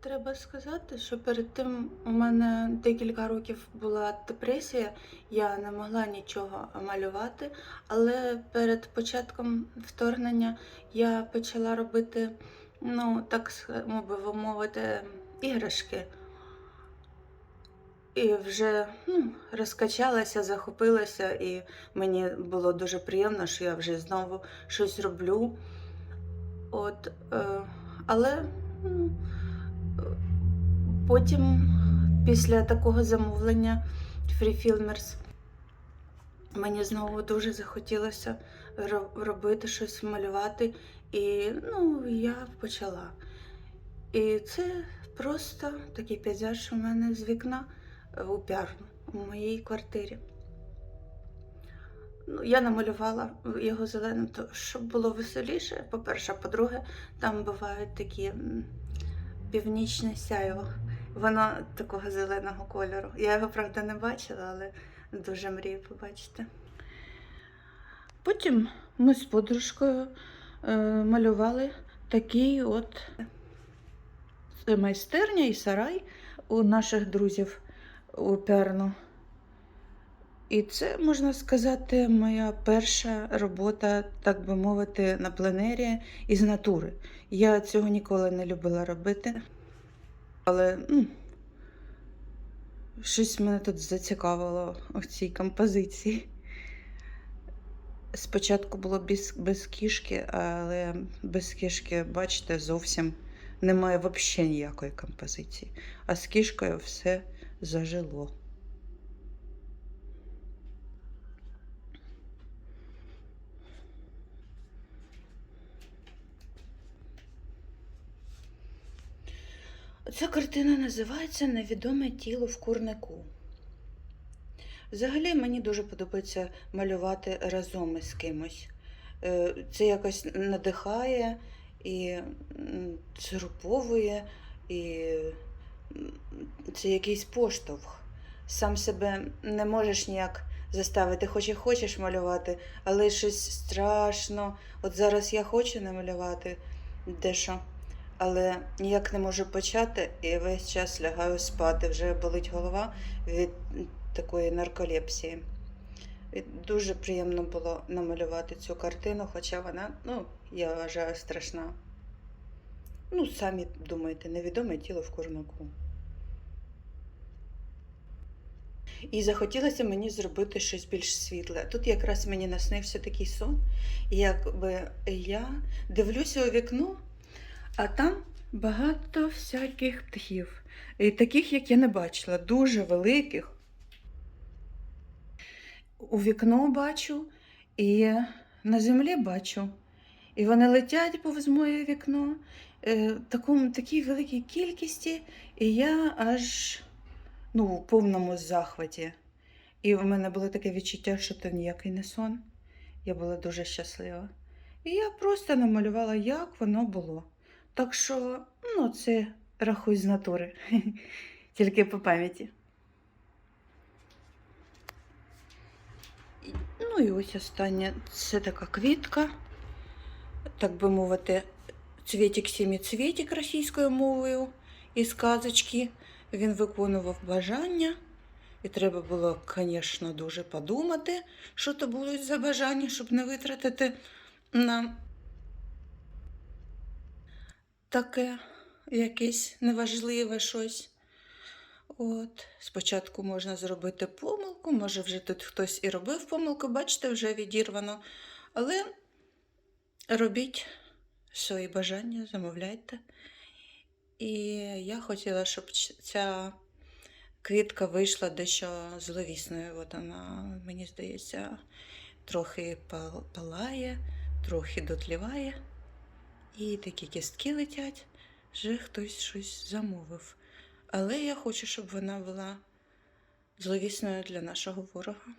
Треба сказати, що перед тим у мене декілька років була депресія, я не могла нічого малювати, але перед початком вторгнення я почала робити, ну, так с- би мовити, іграшки. І вже ну, розкачалася, захопилася, і мені було дуже приємно, що я вже знову щось роблю. От, е, але ну, потім, після такого замовлення Free Filmers, мені знову дуже захотілося робити щось, малювати, і ну, я почала. І це просто такий пейзаж у мене з вікна е, у піарну у моїй квартирі. Ну, я намалювала його зеленим, то щоб було веселіше. По-перше, а по-друге, там бувають такі північне сяйво. Воно такого зеленого кольору. Я його, правда, не бачила, але дуже мрію побачити. Потім ми з подружкою е, малювали такий от майстерня і сарай у наших друзів у Пярну. І це, можна сказати, моя перша робота, так би мовити, на пленері із натури. Я цього ніколи не любила робити. Але ну, щось мене тут зацікавило в цій композиції. Спочатку було без, без кішки, але без кішки, бачите, зовсім немає взагалі ніякої композиції. А з кішкою все зажило. Ця картина називається Невідоме тіло в курнику. Взагалі мені дуже подобається малювати разом із кимось. Е, Це якось надихає і м, і це якийсь поштовх. Сам себе не можеш ніяк заставити, хоч і хочеш малювати, але щось страшно. От зараз я хочу намалювати дещо, але ніяк не можу почати і весь час лягаю спати. Вже болить голова від такої нарколепсії. І дуже приємно було намалювати цю картину, хоча вона, ну, я вважаю, страшна. Ну, самі думаєте, невідоме тіло в курнику. І захотілося мені зробити щось більш світле. Тут якраз мені наснився такий сон, якби я дивлюся у вікно, а там багато всяких птахів, і таких, як я не бачила, дуже великих. У вікно бачу і на землі бачу. І вони летять повз моє вікно е, такому, такій великій кількості, і я аж ну, в повному захваті. І в мене було таке відчуття, що це ніякий не сон. Я була дуже щаслива. І я просто намалювала, як воно було. Так що, ну, це рахуй з натури, тільки по пам'яті. Ну і ось останнє це така квітка, так би мовити, цвітик сіміцвітик російською мовою із казочки. Він виконував бажання. І треба було, звісно, дуже подумати, що то будуть за бажання, щоб не витратити на таке якесь неважливе щось. От, спочатку можна зробити помилку, може вже тут хтось і робив помилку, бачите, вже відірвано. Але робіть свої бажання, замовляйте. І я хотіла, щоб ця квітка вийшла дещо зловісною. От вона, мені здається, трохи палає, трохи дотліває. І такі кістки летять, вже хтось щось замовив. Але я хочу, щоб вона була зловісною для нашого ворога.